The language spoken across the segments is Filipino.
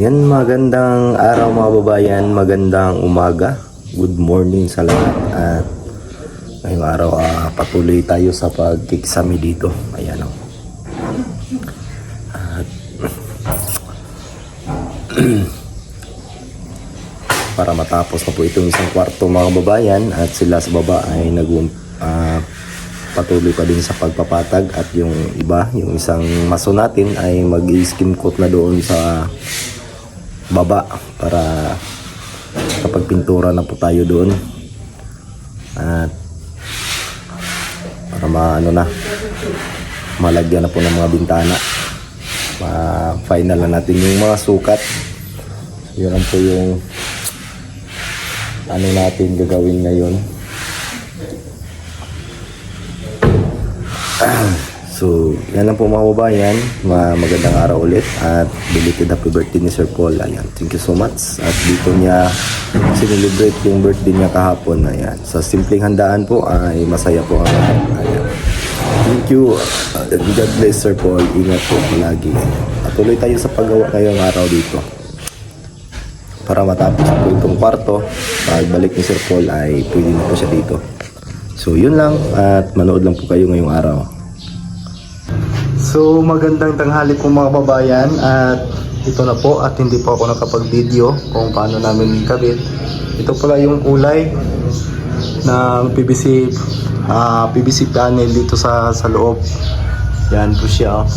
Yan, magandang araw mga babayan, magandang umaga. Good morning sa lahat. At ngayong araw, ah, patuloy tayo sa pag-exami dito. Ayan o. At para matapos na po itong isang kwarto mga babayan at sila sa baba ay nag ah, patuloy pa din sa pagpapatag at yung iba, yung isang maso natin ay mag-skim coat na doon sa baba para kapag pintura na po tayo doon. At para maano na malagyan na po ng mga bintana. Ma-final na natin yung mga sukat. Yun ang po yung ano natin gagawin ngayon So, yan lang po mga kababayan. Ma- Magandang araw ulit at belated happy birthday ni Sir Paul. Ayan, thank you so much. At dito niya sinelebrate yung birthday niya kahapon. Ayan, sa simpleng handaan po ay masaya po ang. Ayan. Thank you. Uh, God bless Sir Paul. Ingat po palagi. Patuloy tayo sa paggawa ngayong araw dito. Para matapos po itong kwarto, pagbalik ni Sir Paul ay pwede na po siya dito. So, yun lang at manood lang po kayo ngayong araw. So magandang tanghali po mga babayan at ito na po at hindi po ako nakapag-video kung paano namin kabit. Ito pala yung kulay ng PVC ah, PVC panel dito sa sa loob. Yan po siya. oh.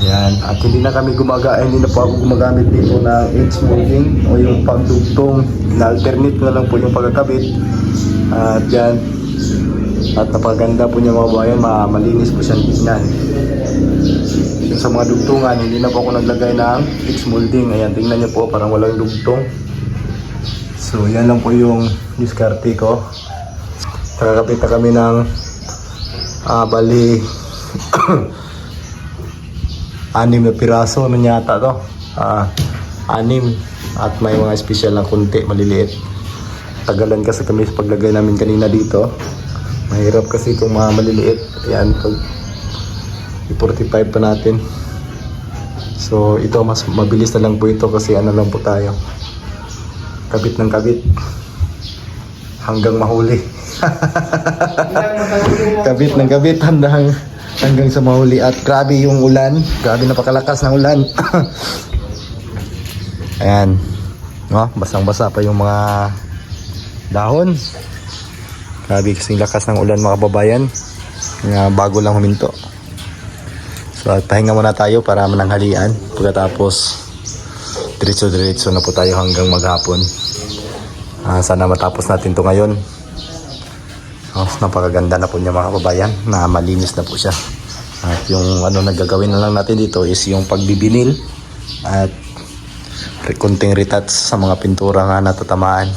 Ayan. At hindi na kami gumaga, hindi na po ako gumagamit dito ng edge molding o yung pagdugtong. Na-alternate na lang po yung pagkakabit. At yan, at napaganda po niya mga bayan, ma malinis po siyang tignan. Yung sa mga dugtungan, hindi na po ako naglagay ng fix molding. Ayan, tingnan niyo po, parang walang dugtong. So, yan lang po yung diskarte ko. Nakakapit na kami ng ah, bali anim na piraso ano yata to ah, anim at may mga special na kunti maliliit tagalan kasi kami paglagay namin kanina dito mahirap kasi itong mga maliliit. Yan pag i-45 pa natin. So ito mas mabilis na lang po ito kasi ano lang po tayo. Kabit ng kabit. Hanggang mahuli. Kabit ng kabit hanggang hanggang sa mahuli. At grabe yung ulan. Grabe napakalakas ng ulan. Ayan. No? Basang basa pa yung mga dahon grabe kasing lakas ng ulan mga babayan nga bago lang huminto so at pahinga muna tayo para mananghalian pagkatapos diretso diretso na po tayo hanggang maghapon Ah, sana matapos natin to ngayon Oh, napakaganda na po niya mga kababayan na malinis na po siya. At yung ano na gagawin na lang natin dito is yung pagbibinil at kunting retouch sa mga pintura nga natatamaan.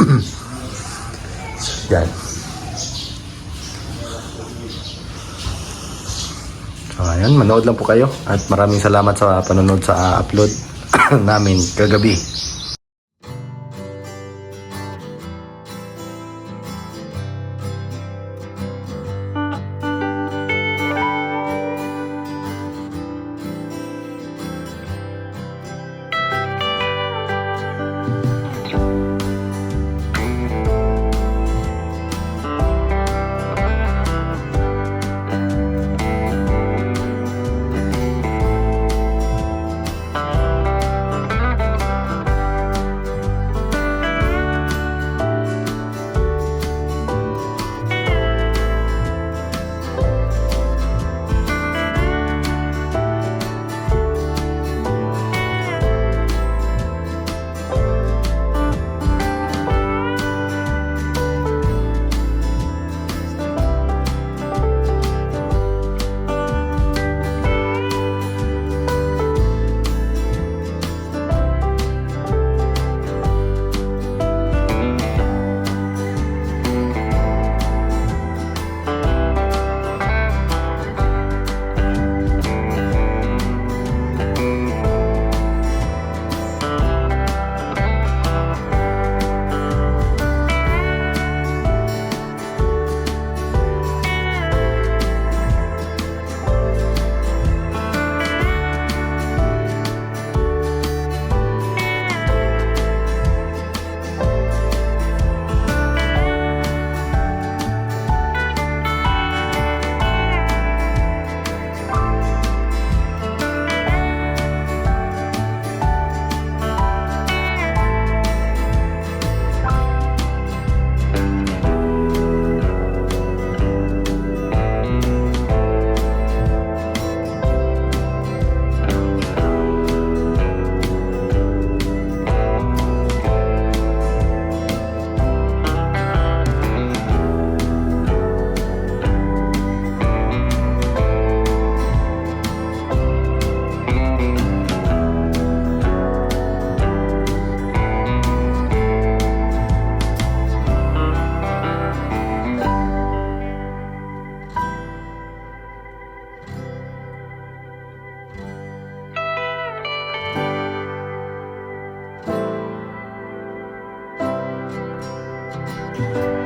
Yan. So ayun, manood lang po kayo at maraming salamat sa panonood sa upload namin kagabi. you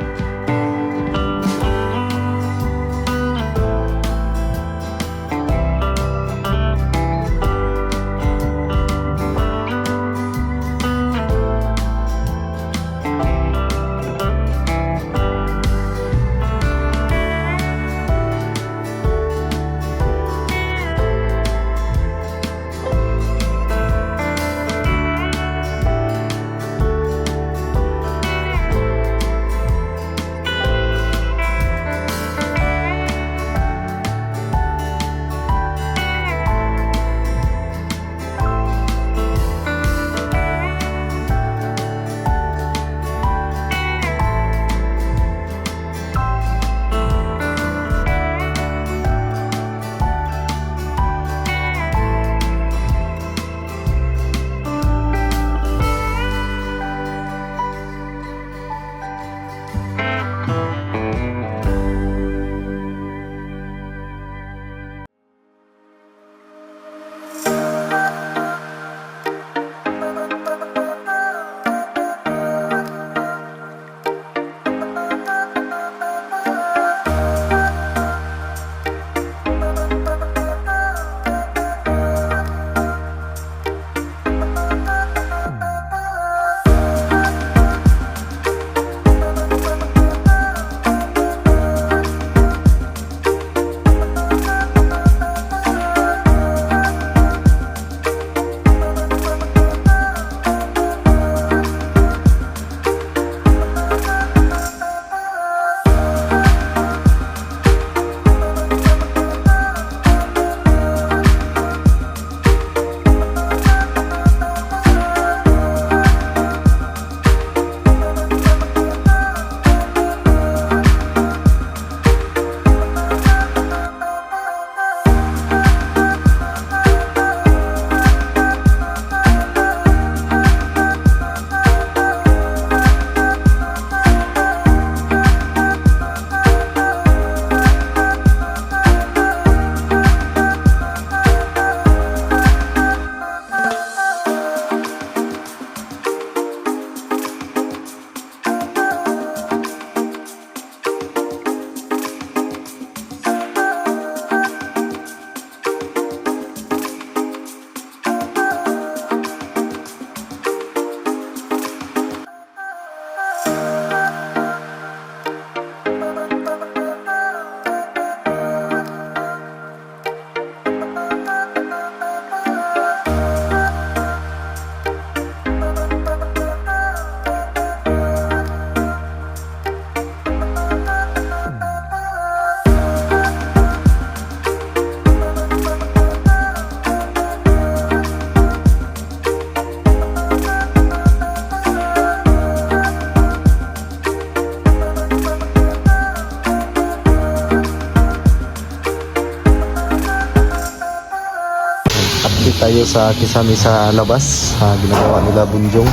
sa kisame sa labas. Ha, ginagawa nila bunjong.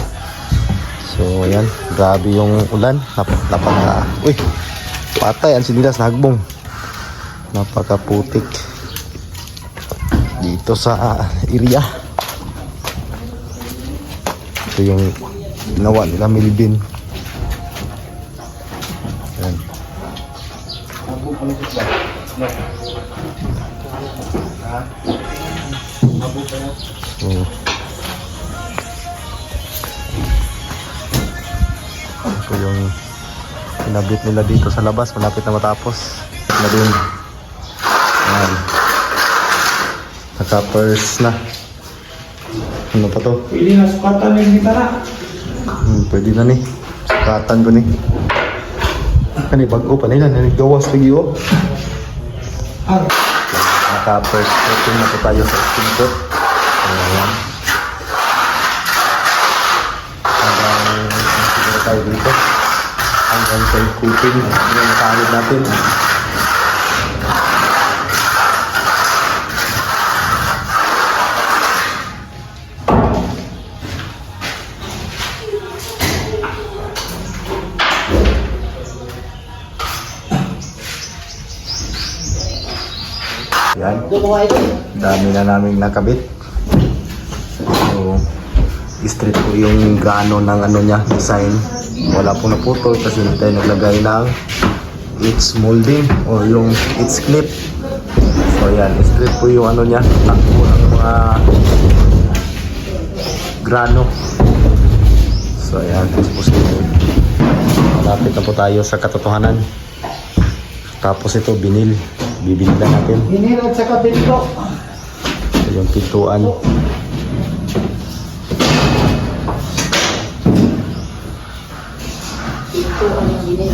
So, ayan. Grabe yung ulan. Nap napaka... Uy! Patay ang sinilas na hagbong. Napakaputik. Dito sa area. Ito yung ginawa nila Milvin. Ayan. So, ito yung pinabit nila dito sa labas. Malapit na matapos. Na din. Ayan. Naka-purse na. Ano pa to? Pwede na sukatan ng gitara. Hmm, pwede na ni. Sukatan ko ni. Kani bago pa nila. Nanigawas lagi oh. Naka-first coating na po tayo sa skin. Ayan. Hanggang siguro tayo dito. Hanggang sa coating. Yung nakalid natin. Yan. Dami na naming nakabit. So, straight po yung gaano ng ano niya, design. wala po naputol kasi hindi tayo naglagay ng its molding or yung its clip. So yan, straight po yung ano niya, takbo ng mga grano. So ayan, tapos ito. Malapit na po tayo sa katotohanan. Tapos ito, binil. Bibinilan natin. Hinil at saka pinto. Ito yung pintuan. Ito ang hindi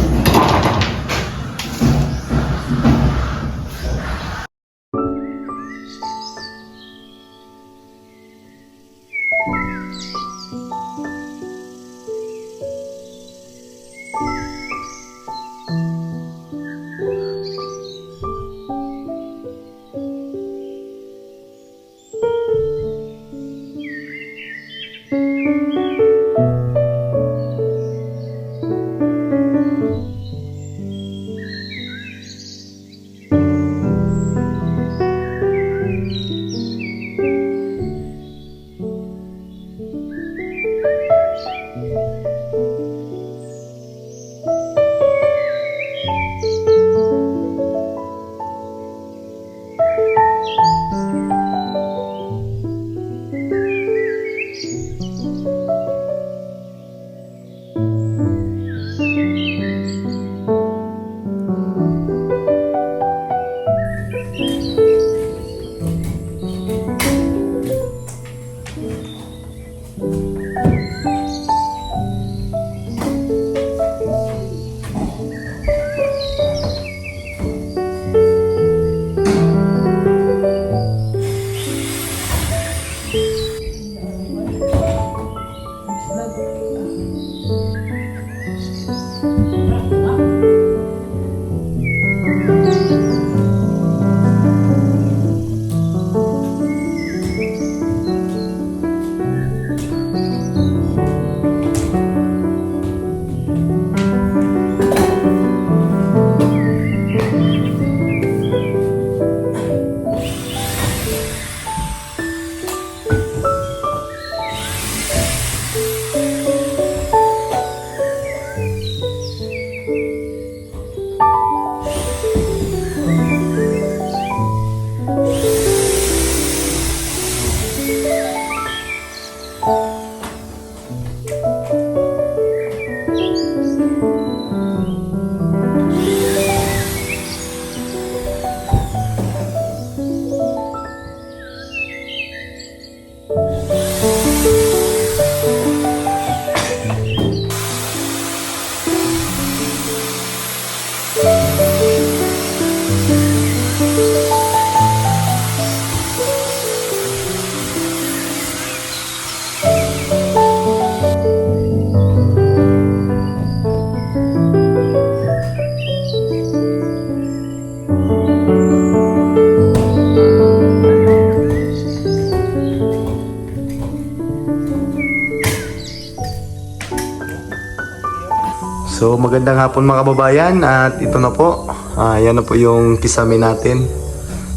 magandang hapon mga kababayan at ito na po. Ah, yan na po yung kisame natin.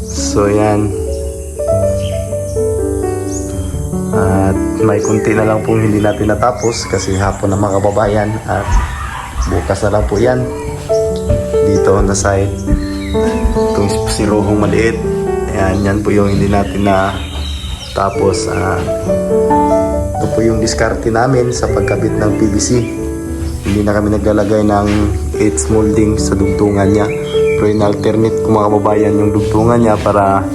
So yan. At may kunti na lang pong hindi natin natapos kasi hapon na mga kababayan at bukas na lang po yan. Dito on the side. Itong sirohong maliit. Ayan, yan po yung hindi natin na tapos. Ah, ito po yung diskarte namin sa pagkabit ng PVC hindi na kami naglalagay ng 8 molding sa dugtungan niya. Pero in-alternate ko mga kababayan yung dugtungan niya para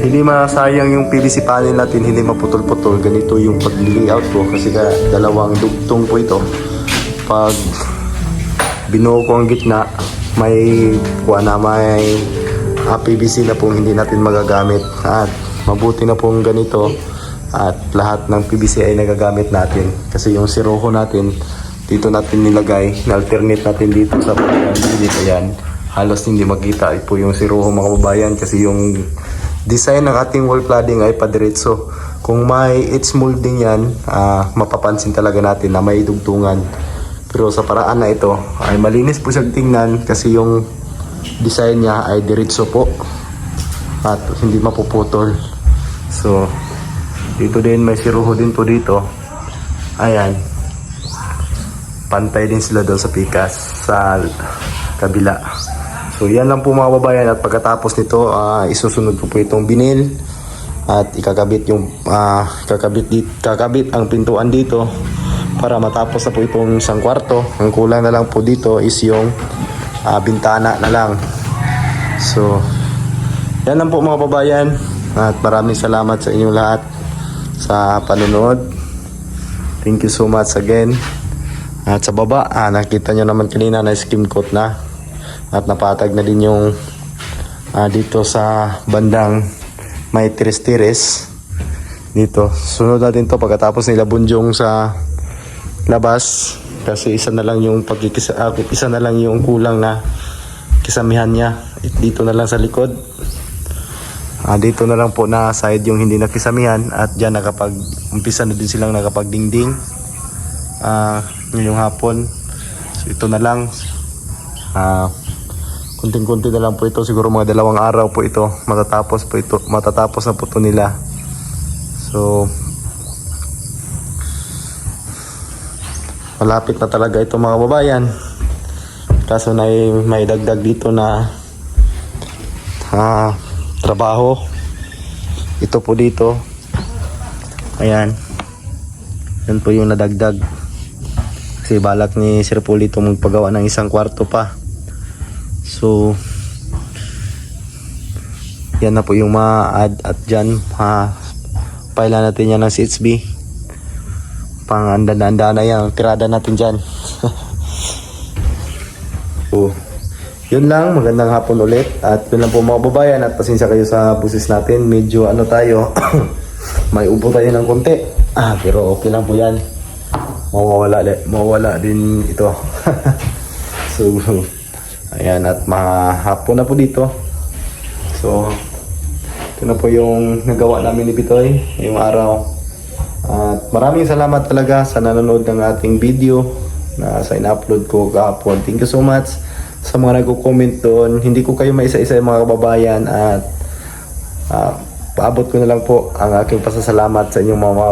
hindi masayang yung PVC panel natin hindi maputol-putol. Ganito yung pag-layout ko kasi ka dalawang dugtong po ito. Pag binuo ko ang gitna may kuha na may ah, PVC na pong hindi natin magagamit. At mabuti na pong ganito at lahat ng PVC ay nagagamit natin. Kasi yung siroho natin dito natin nilagay na-alternate natin dito sa pagkakas dito yan. Halos hindi makita. Po yung siroho mga kababayan kasi yung design ng ating wall cladding ay padiretso. Kung may it's molding yan ah, mapapansin talaga natin na may dugtungan. Pero sa paraan na ito ay malinis po siyang tingnan kasi yung design niya ay diretso po. At hindi mapuputol. So dito din may siruho din po dito. Ayan pantay din sila doon sa pikas sa kabila. So yan lang po mga babayan at pagkatapos nito ah, isusunod ko po itong binil at ikakabit yung ah, kakabit dit, kakabit ang pintuan dito para matapos na po itong isang kwarto. Ang kulang na lang po dito is yung ah, bintana na lang. So yan lang po mga babayan at maraming salamat sa inyong lahat sa panonood. Thank you so much again. At sa baba, ah, nakita nyo naman kanina na skim coat na. At napatag na din yung ah, dito sa bandang may tiris-tiris. Dito. Sunod natin to pagkatapos nila bunjong sa labas. Kasi isa na lang yung pagkikisa, ah, isa na lang yung kulang na kisamihan niya. Dito na lang sa likod. Ah, dito na lang po na side yung hindi nakisamihan at diyan nakapag umpisa na din silang nakapagdingding. Ah, ngayong hapon. So ito na lang. Ah, kunting-kunti na lang po ito siguro mga dalawang araw po ito matatapos po ito matatapos na po ito nila. So malapit na talaga ito mga babayan. Kaso na may dagdag dito na ah, trabaho. Ito po dito. Ayan. Yan po yung nadagdag. Kasi balak ni Sir Paul dito magpagawa ng isang kwarto pa. So, yan na po yung ma-add at dyan. Ha, paila natin yan ng CHB. Pang anda-anda na yan. Tirada natin dyan. so, yun lang, magandang hapon ulit. At yun lang po mga babayan at pasensya kayo sa busis natin. Medyo ano tayo, may upo tayo ng konti. Ah, pero okay lang po yan. Mawawala, mawawala din ito. so, ayan at mahapon na po dito. So, ito na po yung nagawa namin ni Bitoy ngayong araw. At maraming salamat talaga sa nanonood ng ating video na sa in-upload ko kahapon. Thank you so much sa mga nagko-comment doon. Hindi ko kayo maisa-isa mga kababayan at ah, paabot ko na lang po ang aking pasasalamat sa inyong mga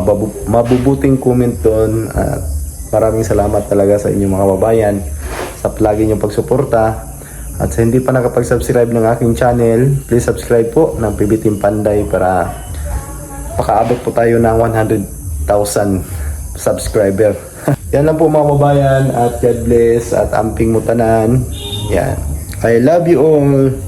mabubuting comment doon at maraming salamat talaga sa inyong mga kababayan sa palagi niyong pagsuporta at sa hindi pa nakapag-subscribe ng aking channel, please subscribe po ng PB Panday para makaabot po tayo ng 100,000 subscriber. Yan lang po mga kababayan at God bless at amping mutanan. Yan. I love you all.